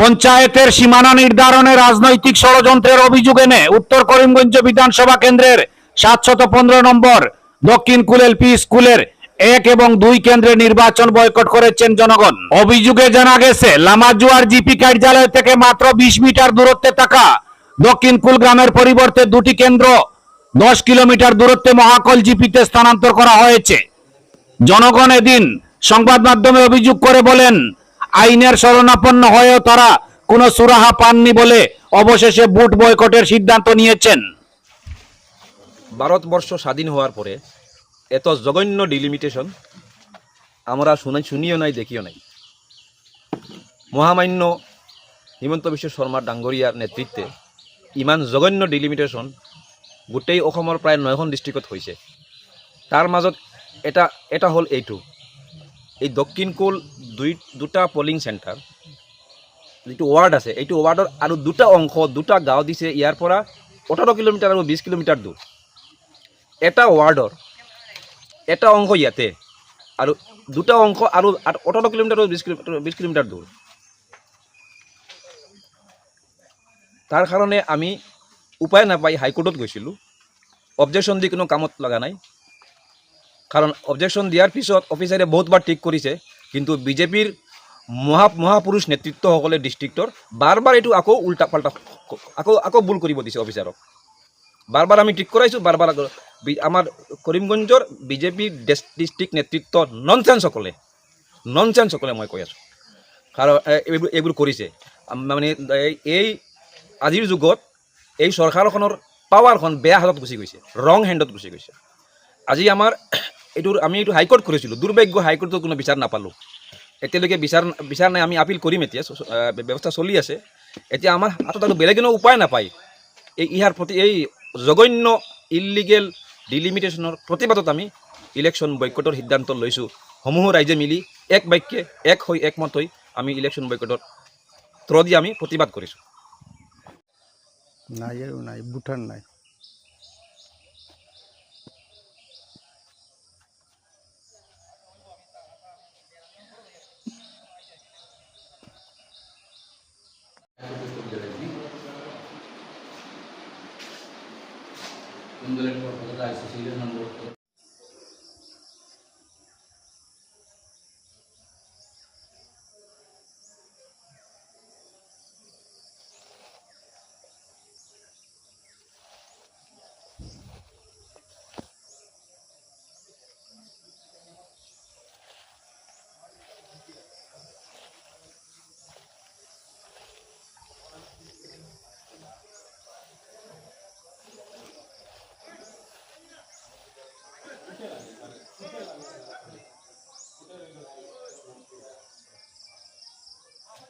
পঞ্চায়েতের সীমানা নির্ধারণে রাজনৈতিক ষড়যন্ত্রের অভিযোগ এনে উত্তর করিমগঞ্জ বিধানসভা কেন্দ্রের সাতশত পনেরো নম্বর, দক্ষিণ কুল এলপি স্কুলের এক এবং দুই কেন্দ্রে নির্বাচন বয়কট করেছেন জনগণ। অভিযোগে জানা গেছে, লামাজুয়ার জিপি কার্যালয় থেকে মাত্র বিশ মিটার দূরত্বে থাকা দক্ষিণ কুল গ্রামের পরিবর্তে দুটি কেন্দ্র দশ কিলোমিটার দূরত্বে মহাকল জিপিতে স্থানান্তর করা হয়েছে। জনগণ এদিন সংবাদ মাধ্যমে অভিযোগ করে বলেন আইনের শরণাপন্ন হয়েও তারা কোনো সুরাহা পাননি বলে অবশেষে বুট বয়কটের সিদ্ধান্ত নিয়েছেন। ভারতবর্ষ স্বাধীন হওয়ার পরে এত জঘন্য ডিলিমিটেশন আমরা শুনাই শুনিও নাই, দেখিও নাই। মহামান্য হিমন্ত বিশ্ব শৰ্মাৰ ডাঙৰীয়াৰ নেতৃত্বে ইমান জঘন্য ডিলিমিটেশ্যন গোটেই অসমৰ প্ৰায় নয়খন ডিষ্ট্ৰিক্টত হৈছে। তাৰ মাজত এটা এটা হ'ল এইটো। এই দক্ষিণ কোল দুই, দুটা পলিং চেণ্টাৰ যিটো ৱাৰ্ড আছে, এইটো ৱাৰ্ডৰ আৰু দুটা অংশ, দুটা গাঁও দিছে ইয়াৰ পৰা ওঠৰ কিলোমিটাৰ আৰু বিছ কিলোমিটাৰ দূৰ। এটা ৱাৰ্ডৰ এটা অংশ ইয়াতে আৰু দুটা অংশ আৰু ওঠৰ কিলোমিটাৰ আৰু বিছ কিলোমিটাৰ বিছ কিলোমিটাৰ দূৰ। তাৰ কাৰণে আমি উপায় নাপাই হাইকোৰ্টত গৈছিলোঁ। অবজেকশ্যন দি কোনো কামত লগা নাই। কাৰণ অবজেকশ্যন দিয়াৰ পিছত অফিচাৰে বহুতবাৰ ঠিক কৰিছে। কিন্তু বিজেপিৰ মহা মহাপুৰুষ নেতৃত্বসকলে ডিষ্ট্ৰিক্টৰ বাৰ বাৰ এইটো আকৌ উল্টা পাল্টা আকৌ আকৌ ভুল কৰিব দিছে অফিচাৰক। বাৰ বাৰ আমি ঠিক কৰাইছোঁ বাৰ বাৰ আমাৰ কৰিমগঞ্জৰ বিজেপি ডিষ্ট্ৰিক্ট নেতৃত্ব ননচেন্সকলে ননচেন্সকলে মই কৈ আছোঁ। কাৰণ এইবোৰ এইবোৰ কৰিছে। মানে এই- এই আজিৰ যুগত এই চৰকাৰখনৰ পাৱাৰখন বেয়া হাতত গুচি গৈছে ৰং হেণ্ডত গুচি গৈছে। আজি আমাৰ এইটোৰ, আমি এইটো হাইকোৰ্ট কৰিছিলোঁ দুৰ্ভাগ্য হাইকোৰ্টত কোনো বিচাৰ নাপালোঁ। এতিয়ালৈকে বিচাৰ বিচাৰ নাই, আমি আপিল কৰিম এতিয়া। ব্যৱস্থা চলি আছে। এতিয়া আমাৰ হাতত আৰু বেলেগ কোনো উপায় নাপায়। এই ইয়াৰ প্ৰতি, এই জঘন্য ইলিগেল ডিলিমিটেশ্যনৰ প্ৰতিবাদত আমি ইলেকশ্যন বয়কটৰ সিদ্ধান্ত লৈছোঁ। সমূহ ৰাইজে মিলি এক বাক্যে, এক হৈ একমত হৈ আমি ইলেকশ্যন বয়কটৰ থ্ৰ দি আমি প্ৰতিবাদ কৰিছোঁ। নাই আৰু নাই ভূটান নাই। മുൻപിലേക്ക് കൊടുക്കുന്നത് ആഴ്ച ശീലം നമ്മൾ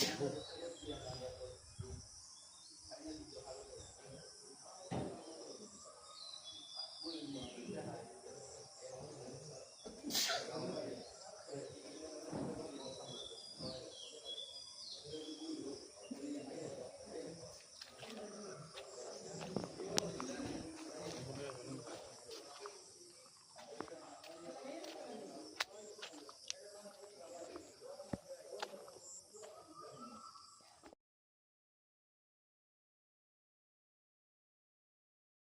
Shut up.